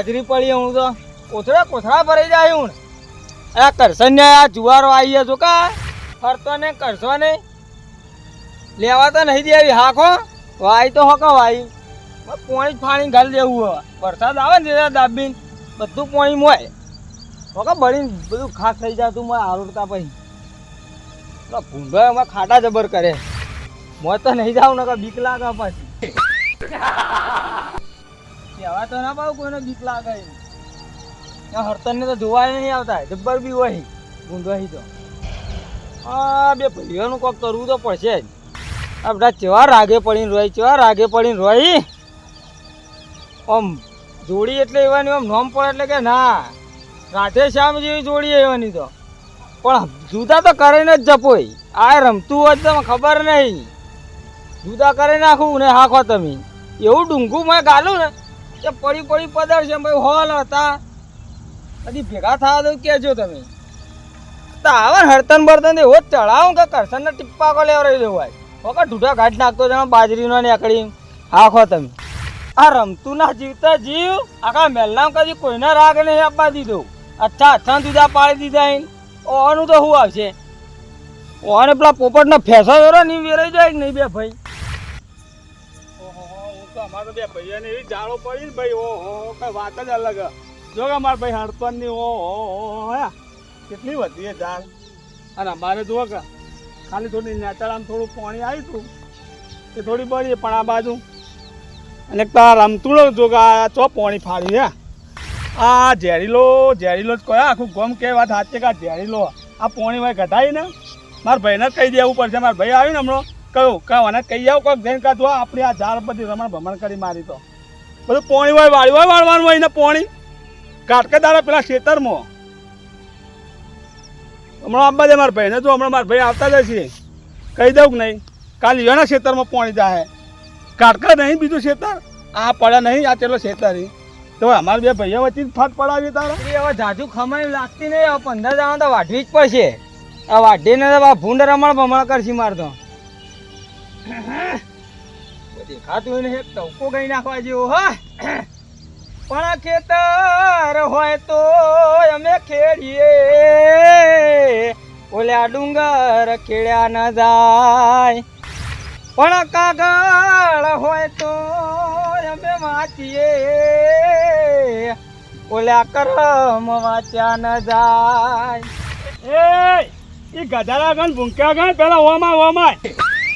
હું બાજરી પડી હું તો. કોથળા કોથળા ભરાઈ જાય હું. આ કરશન ને આ જુવારો આવી જો કા. ફરતો ને કરશો ને લેવા તો નહીં દેવી હાખો વાય તો હોકો વાય. પોણી ફાણી ઘાલ દેવું હવે. વરસાદ આવે ને દાબીન બધું પોણી મોય. હોકો બળીને બધું ખાસ થઈ જતું મોય આરોડતા પછી. ભૂંડો એમાં ખાટા જબર કરે. મોય તો નહીં જાવ ને બીક લાગે પછી. કહેવા તો ના પાવ કોઈને બીક લાગે. હરતનને તો જોવાય નહીં આવતા, જબ્બર બી હોય ગુંદવાહી તો. આ બે ભાઈઓનું કોક કરવું તો પડશે જ. આ બધા ચેવા રાગે પડીને રોય, ચેવા રાગે પડીને રોય આમ જોડી એટલે એવાની, આમ નોમ પડે એટલે કે ના, રાધે શ્યામ જેવી જોડી એવાની તો. પણ જુદા તો કરીને જ જપોય આ રમતું હોય તો ખબર નહીં. જુદા કરી નાખું ને હાખો તમે. એવું ડુંગું મેં ગાલું ને. કે પડી પડી પદાર છે ભાઈ હોલ હતા. હજી ભેગા થવા દઉં, કહેજો તમે. તો આવે ને હરતન બરતન એવો ચડાવું કે કરસનને ટીપ્પા કો લેવડાવી દેવું હોય વખત ઢૂઢા ઘાટ નાખતો જાણો બાજરીનો નીકળી. હાખો તમે. આ રમતું ના જીવતા જીવ, આખા મેલનામ કદી કોઈને રાગ નહીં આપવા દીધો. અચ્છા અચ્છા જુદા પાડી દીધા એને ઓનું તો શું આવશે? ઓને પેલા પોપટનો ફેસો વેરો નહીં વેરાઈ જાય કે નહીં બે ભાઈ? અમારે એવી જાળો પડી ને ભાઈ, ઓહો, કઈ વાત જ અલગ. જો કે અમારા ભાઈ હડપણની ઓહો હે. કેટલી વધી છે જાળ અને અમારે જુઓ કે, ખાલી થોડી નેચરામાં થોડું પાણી આવ્યું હતું એ થોડી બળી પણ આ બાજુ. અને તાર રમતુડો જો કે ચો પાણી ફાડ્યું, હે. આ ઝેરીલો ઝેરીલો જ કયા આખું ગમ કે વાત સાચી કે ઝેરીલો, આ પાણી ભાઈ કઢાઈ ને? મારા ભાઈને જ કહી દેવું પડશે. મારા ભાઈ આવ્યું ને હમણાં. કહ્યું કહું અને કહી આવું કોઈક જઈને કાઢો આપણે આ ઝાડ બધી રમણ ભમણ કરી મારી તો. બધું પોણી હોય, વાળી હોય, વાળવાનું હોય ને પોણી. કાટકે દાડા પેલા ખેતરમાં. હમણાં આપવા દે મારા ભાઈને જો, હમણાં મારા ભાઈ આવતા જ છે. કહી દઉં કે નહીં, કાલ યોના ખેતરમાં પોણી જાય કાટકા નહીં, બીજું ખેતર? આ પડે નહીં, આ ચેલો ખેતર. તો અમારે બે ભાઈઓ વચ્ચે ફાટ પડાવી તારા. હવે જાજુ ખમાઈ લાગતી નહીં પંદર જણા તો વાઢવી જ પડશે. આ વાઢીને તો ભૂંડ રમણ ભમણ કરશે મારે મારતો દેખાતું હોય ને એક ટવકો ગઈ નાખવા જેવો, હો. પણ ખેતર હોય તો અમે ખેડીએ. ઓલ્યા ડુંગર ખેડ્યા ન જાય. પણ કાગળ હોય તો અમે વાંચીએ. ઓલ્યા કરમ વાંચ્યા ન જાય. એ ગધારા ગણ ભૂંક્યા ગણ, પેલા ઓમાં ઓમાય ઓમાય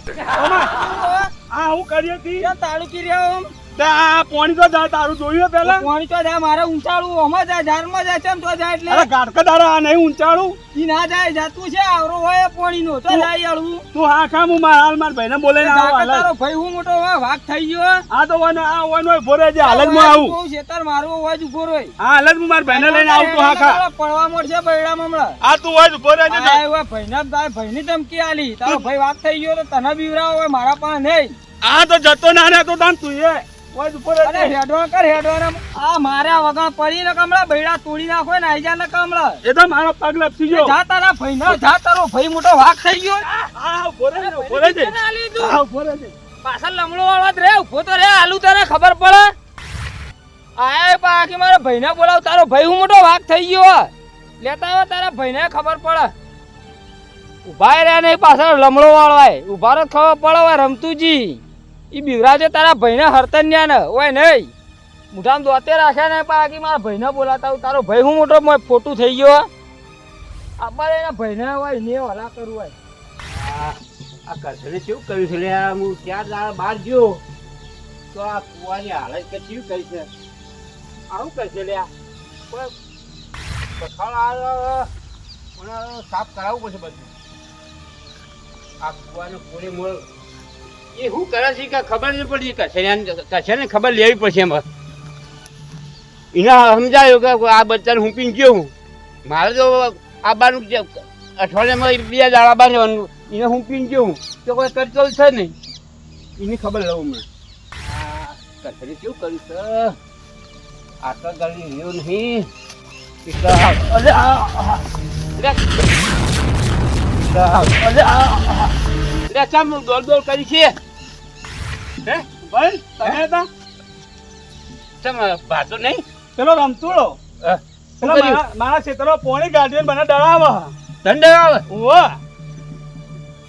આ હું કરી હતી ક્યાં તાળુકી રહ્યો આમ? તે આ પોણી તો જાય તારું જોયું પેલા પાણી તો જાય મારે ઊંચાડું ઓમાં જાય ઝાડમાં જાય ચમ તો જાય એટલે? અરે ગાડકા દાડા આ નહીં ઊંચાડું? ઈ ના જાય જાતું છે આવરો હોય પાણીનો તો જાય આળું તું હા ખા હું મારા હાલ મારા ભાઈને બોલાઈને આવું હાલ. તારો ભાઈ હું મોટો હોય વાઘ થઈ ગયો આ તો વન આ વન હોય ભોરે છે હાલ જ આવું. બહુ શેતર મારું અવાજ ઊભો રોય હા હાલ જ હું મારા ભાઈને લઈને આવું તું હા ખા. પડવા મળશે બૈડામાં હમણાં. આ તું હોય ઊભો. આ ભાઈના ભાઈ ભાઈની ધમકી આલી તારો ભાઈ વાઘ થઈ ગયો તો તને બીવરાવો હોય મારા પાસે નહીં. આ તો જતો ના રહે તો તાન તું એ. હોય ઊભો અરે કર આ મારા વગર પડી ને કમળા બૈડા તોડી નાખો ને આઈ જા ને કમળા. એ તો મારો પગ લપસી ગયો. જા તારા ભાઈ નો જા તારો ભાઈ મોટો વાક થઈ ગયો. આ પાછળ લમણો વાળો જ રે ઊભો તો રે આલુ તને ખબર પડે? આય બાકી મારા ભાઈને બોલાવ તારો ભાઈ હું મોટો વાઘ થઈ ગયો. લેતા આવે તારા ભાઈને ખબર પડે. ઊભા રહ્યા નહીં પાછળ લમણો વાળવાય ઊભા ખબર પડે રમતુજી ઈ બિવરાજે તારા ભાઈને હરતન ન્યા ને ઓય નહીં. મુઠામ દોતે રાખ્યા ને બાકી મારા ભાઈને બોલાતા હું તારો ભાઈ હું મોટો મોય ફોટું થઈ ગયો અમારે એના ભાઈને હોય ને હલા કરવું હોય. આ કસરે કેવું કર્યું છે લે? હું ક્યાં દાડા બહાર ગયો? તો આ કુવાની હાલત કે કેવી કરી છે? આવું કરશે લે પથાળ સાફ કરાવવું પડશે બધું. આ કુવાનું પૂરી મૂળ એ શું કરે છે કે ખબર નહીં પડી કશે ને ખબર લેવી પડશે એમાં. એના સમજાયું કે આ બચ્ચાને હું પીને ગયો હું. મારે તો આ બાનું અઠવાડિયામાં બે દાડા બાર જવાનું એને હું પીને ગયો હું. તો કોઈ કરતો છે નહીં. એની ખબર લઉં મેં આ શું કર્યું છે? આટલા ગાડી રહ્યો નહીં. અરે અરે અરે અરે ચમ, દોડ દોડ કરી છે? હે? ભાઈ તમે હતા? ચમ ભાતો નહીં? પેલો રમતુડો. પેલો મારા મારા ક્ષેત્રમાં પોણી કાઢીને મને ડરાવે. ધંધો આવે? ઉવ્વ.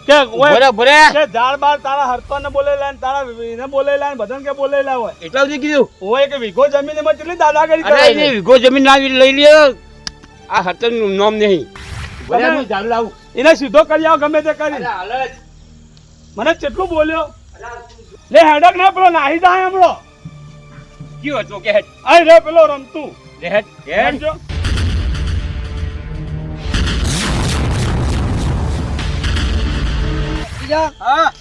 કે ઓય ભરે ભરે કે ઝાડ બાર તારા હરતોને બોલેલા ને તારા એને બોલેલા ને બધાને કે બોલેલા હોય. એટલા સુધી કીધું? ઓય કે વીઘો જમીન એમાં કેટલી દાદાગીરી અરે કરે છે. વીઘો જમીન ના લઈ લે આ હતનનું નામ નહીં. હું ઝાડુ લાવું. એને સીધો કરી આવો ગમે તે કરી. અરે. મને કેટલું બોલ્યો? લે હેડક ના પેલો નાહી જાય હમણો. કયો હતો કે હેડ? આ રે પેલો રમતું. લે હેડ હેડ. જો બીજા હા.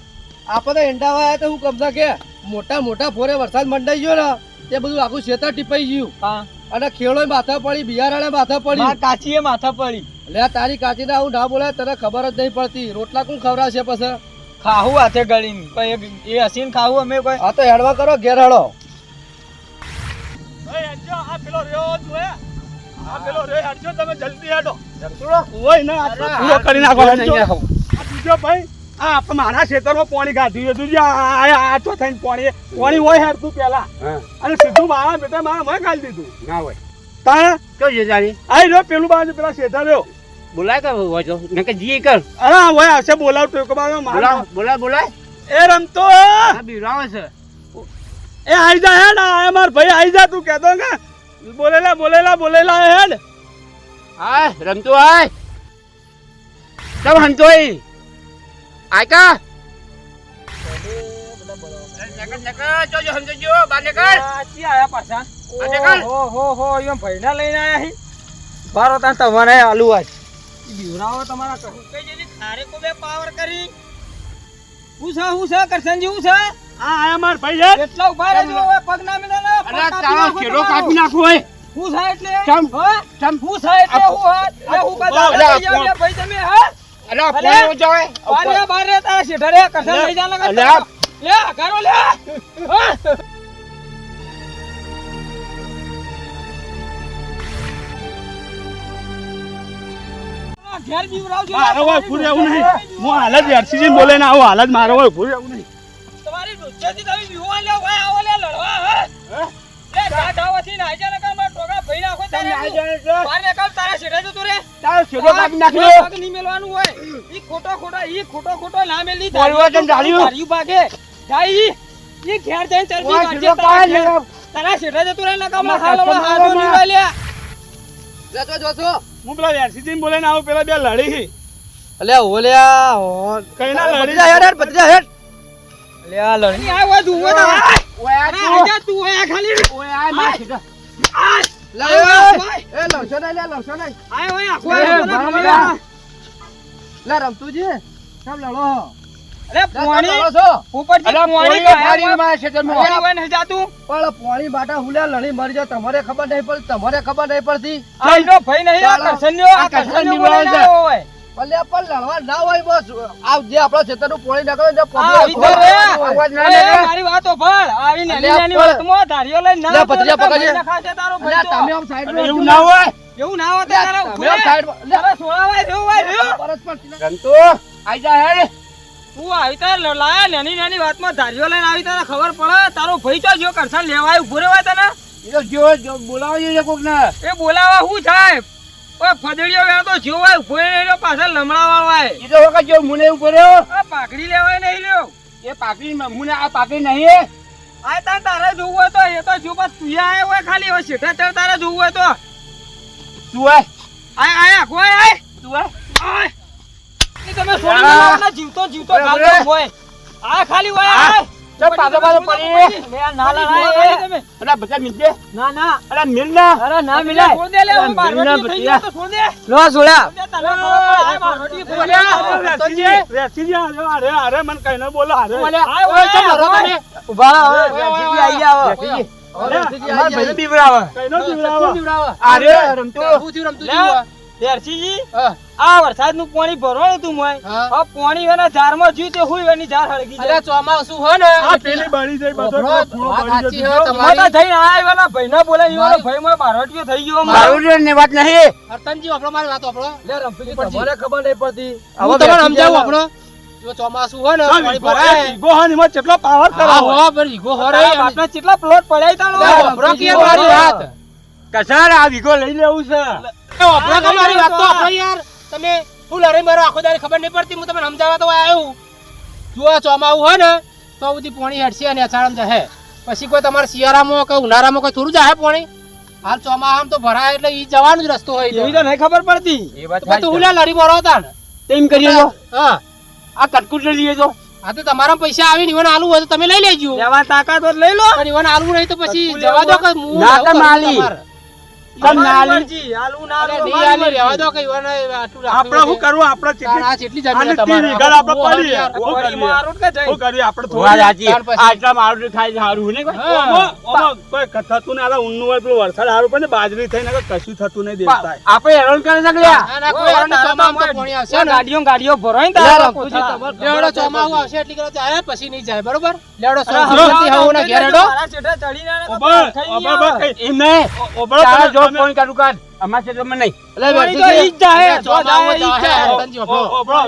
આપણે એંડા વાયા તો હું કબજા કે મોટા મોટા ફોરે વરસાદ મંડાઈ ગયો ને તે બધું આખું ખેતર ટીપાઈ ગયું. હા. અને ખેડો માથા પડી બિયારણે માથા માર પડી કાચીએ માથા પડી. લે તારી કાચી ના હું ના બોલાય તને ખબર જ નહીં પડતી. રોટલા કોણ ખવડાવશે પછી? ખાવું હાથે ગળીને. પછી એ હસીને ખાવું અમે કોઈ આ તો હેડવા કરો ઘેર હેડો. આ પેલો રહ્યો જ આ પેલો રહ્યો હેડજો તમે જલ્દી હેડો. ઓય ના આ પૂરો કરી નાખો હેડજો. બીજો ભાઈ આ આપણે મારા ખેતરમાં પાણી ગાધ્યું હતું આ આ- આ તો થઈને પાણી. પાણી હોય હેડતું પેલા અને સીધું મારા બેટા મારા મેં ગાળી દીધું. ના હોય. તાણે? કયો છે જાણી આઈ રહ્યો પેલું બાજુ પેલા શેઠા રહ્યો. બોલાય કે હોય તો નકે જીએ કર. અરે હોય આવશે બોલાવ ટોકો બાજુ બોલાવ બોલાય બોલાય. એ રમતો બીવરાવે છે. એ આઈ જા હેડ આ માર ભાઈ આઈ જા તું કહેતો કે. બોલેલા બોલેલા બોલેલા હેડ. હા રમતો આય. તમ હંતોય આયકા નકર નકર નકર કાચી આયા પાછા? આજે હો હો હો એમ ભાઈના લઈને આયા હી. બારો તાન તમારે આલુ આજ. બીવરાવો તમારા કહું કઈ જેની ખારે કો બે પાવર કરી હું છે હું છે કરશનજી હું છે આ આયા માર ભાઈ છે એટલા ઊભા રહેજો હવે પગ ના મિલે ને અરે તારો તમારો. કાપી નાખો હોય હું છે એટલે ચમ. હા? ચમ. હું છે એટલે હું હા? હું બધા ભાઈ તમે હા અરે. પોણો જાવે બાર બાર તારા શેઠા રે, લઈ જા લગા અલે. લે, ઘરો લે. હા. ઘેર બીવરાવજો. મારો હોય ઉભું રહેવું નહીં હું હાલ જ એરસીજી બોલે ને આવું હાલ જ મારો હોય ઉભું રહેવું નહીં તમારી ડોસિયાથી તમે બીવવા લ્યો, ભાઈ, આવો લે, લડવા, હા? લે, જા, જાવાથી નાહી જા નકર મારા ટોકા ભઈ નાખો તારે. શેઠે જતો રે. તારો કેરો કાપી નાખ્યો પગ નહીં મેલવાનું હોય. ઈ ખોટો ખોટો, ઈ ખોટો ખોટો ના મેલી. બોલવા કેમ ઢાળ્યું? ધાર્યું ભાગે. જાય ઈ. ઘેર જઈને ચરબી કાઢજે તારા તારા શેઠે નકર હાલ લે. હું પેલા એરસીજી બોલે ને આવું પેલા બે લડી હી. અલે ઓલ્યા હો. કઈ ના લડી. જા હેડ પતરી જા હેડ આ લડી. આ હોય, તું હોય ઓયા. ઓય. આજા તું આ ખાલી. ઓય રમતુજી કેમ લડો? અરે, પોણી. છો અલા, પોણી પોણીઓ ખાયા ફાડીને હોય. પોણી હોય જાતું. પણ પોણી બાટા હુલ્યા લડી મરી જાય તમારે ખબર નહીં પડતી તમારે ખબર નહીં પડતી આ ભઈ નહીં, આ ચાલો. આ બોલાઈને છે. આવ્યો હોય. ભલે પણ લડવા ના હોય બસ આ જે આપણો ખેતરનું પોણી નાખો ને. અવાજ ના ઓય, મારી વાતો ભળ. આવી નાની નાની વાતમાં ધારીઓ લઈને ના. ભાઈ નખાશે તારો ભાઈ તમે આમ સાઈડ એવું ના હોય એવું ના હોત તો તારા તમે આમ ઉભરે. સાઈડમાં લે તારા સોળાવાય રહ્યો હોય રહ્યો. પરસ પર રમતો આઈ જા હેડ તું આવી તાર લાયા નાની નાની વાતમાં ધારીઓ લઈને આવી તારે ખબર પડે? તારો ભાઈ તો જો કરશન લેવાય ઊભો રહેવાય તને? એ જો બોલાવજો કોક ને એ બોલાવા શું થાય ઓય ફદડીઓ વેણ તો જો હોય ઊભો રહ્યો પાછળ લમણા વાળવાય એ તો વખત જો મુને ઊભો રહ્યો. આ પાકડી લેવાય નહીં લ્યો. એ પાકડી મુને આ પાકડી નહીં. આ તાર તારે જોવું હોય તો એ તો જો બસ તું આયા હોય ખાલી હોય શેઠા ચડ તારે જોવું હોય તો. તું આય. આય આય કોઈ આય. તું આય. આય. તમે છોડી દો ને જીવતો જીવતો ગાલતો હોય. આ ખાલી હોય આ. પાછો પાછો પડી. લે ના લડાય તમે. અરે બધા મિલજે ના ના. અરે મિલ ના અરે ના મિલાય છોડ દે લે હું બારવટી થઈ ગયો તો છોડ દે. લો સોળ્યા છોડ દે તને ખબર પડે આ બારવટી થઈ ગયો. રેસીજી રેસીજી અરે અરે અરે કઈ ન બોલો અરે. ઓય કેમ લડો ઓય. ઊભા ઓય, ઓય, ઓય, ઓય, આઈ આવો. રેસીજી. અમાર આઈ ભાઈને કઈ નો જીવડાવો જીવડાવો. અરે રમતો. હું થયું રમતુજી લે. દેરસીજી આ વરસાદનું પાણી ભરવાનું તું મોય. આ પાણી એના ઝાડમાં જ્યું તે હુંય વેની ઝાડ હળગી જાય. અરે ચોમાસું હો ને. આ પેલી બળી જાય બધો ખૂણો બળી. હો તમારી. મોટા થઈને આયા એવાના ભાઈના બોલાવી એવાનો મારી- ભાઈ મોય બારવટીઓ થઈ ગયો મારું રે ને વાત નહીં. હરતનજી આપણો મારી વાત આપણો લે રમપીજી તમારે ખબર નહીં પડતી. હવે તમને સમજાવું આપણો ચોમાસું હોય ને પાણી ભરાય. એક વીઘો એમાં કેટલો પાવર કરાવો. હો, કેટલા પ્લોટ પડ્યા તા લે, વપરો વાત? કસાર આ વીઘો લઈ લેવું છે? એ વપરો મારી વાત તો વપરો યાર. તમે હું લડાઈ મારો આખો દાડી ખબર નહીં પડતી હું તમને સમજાવવા તો આવ્યો જો ચોમાવું હોય ને તો બધી પાણી હેડશે અને અછાડમ જશે. પછી કોઈ તમારે શિયાળામાં કે ઉનાળામાં કોઈ થોડું જાય પાણી? હાલ ચોમાહામાં તો ભરાય એટલે ઈ જવાનો જ રસ્તો હોય. એવી તો નહીં ખબર પડતી. એ વાત તો પછી લડી મારો હતા ને. તેમ હા. આ કટકુટ લઈ લેજો. હા તો તમારા પૈસા આવી ને આલુ હોય તો તમે લઈ લેજો. લેવા તાકાત લઈ લો. પણ આલુ નહીં તો પછી જવા દો કે ના માલી. તમારે. તમ ના અમારી આલી. મરજી, આલુ ના અરે આલુ નહીં અમારી આલી, રહેવા મરજી. દો કે ઈવન આટલું રાખવું આપણે શું કરવું આપણે તાર કેટલી આ જેટલી જમીન આલી છે તમારે. વીઘા આપણે બહુ પડી. યાર. શું ઓરી કરીએ? મારું કે જઈ. શું કરીએ આપણે વાત થોડી સાચી ત્યાર પછી. આટલા મારું ખાઈ સારું ને કોઈ? હા. ઓમો- ઓમો કોઈ ક- થતું નહીં, આ ઊનનું હોય પેલું વરસાદ સારું પડે બાજરી થઈને કશું થતું નહીં દેવતાએ. આપણે હેરાન કરે છે કે લ્યા? ના, ના, કોઈ હેરાન નહીં, ચોમાસામાં તો પાણી આવશે ને. ગાડીઓ ગાડીઓ ભરાય લેવડો આવશે એટલી જાય પછી નહીં જાય બરોબર લેવડો મારા તો તમે- જો તમે- ફોન કાઢું કાઢ. અમારા ક્ષેત્રમાં નહીં. એટલે તો વેરસીજી, ઈ જ એટલે ચોમાસું ચોમાસું ઈ જ. રતનજી, ઓ- બ્રો ઓબળો,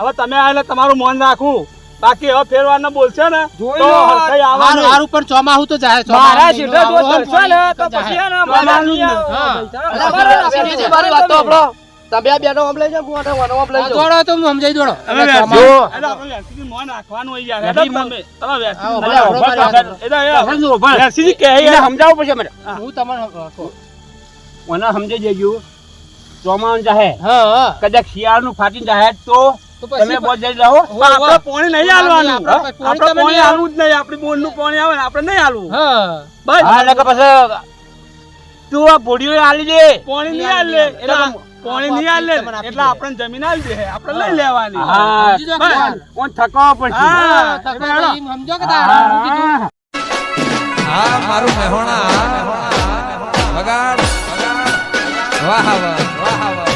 હવે તમે આ તમારું મન રાખું બાકી હવે ફેરવાના બોલશે ને જોઈ તો લો. હરખાઈ આવવાનું. હારું, ઉપર ચોમાસું તો જાય મારા જીડો જો આવું ને તો પછી નહીં આવે. હા. જ નથી. મારી વાત તો બ્રો તમે આ બેનો આમ લઈ જાઓ, હું વાનો આમ લઈ જાઉં. દોડો તો હું સમજાઈ દોડો. હવે એટલે એટલે આપણે વેરસીજીનું મોં નાખવાનું હોય યાર. એટલે તમે- તમે ભલે. એટલે એ- આપણે શું ઊભા? વેરસીજી કહે એને યાર. સમજાવવું પડશે મને. હું તમને ઓને સમજી જજો ચોમાણ જાહે. હા કદાચ શિયાળનું ફાટી જાહે તો તમે બહુ જઈ રહો આપણે પાણી નહીં હાલવાનું. આપણે પોણી હાલવું જ નહીં. આપણી બોલનું પાણી આવે આપણે નહીં હાલવું. બસ. હા કે પછી તું આ ભોડીઓ આલી દે. પોણી નહીં હાલે એટલે પોણી નહીં હાલે. એટલે આપણે જમીન હાલી દે. આપણે લઈ લેવાની. હા. કોણ થકાવા પડશે? હા થકાવા સમજો કે હા. મારું મહેણા વગાડ વાહ વાહ વાહ વાહ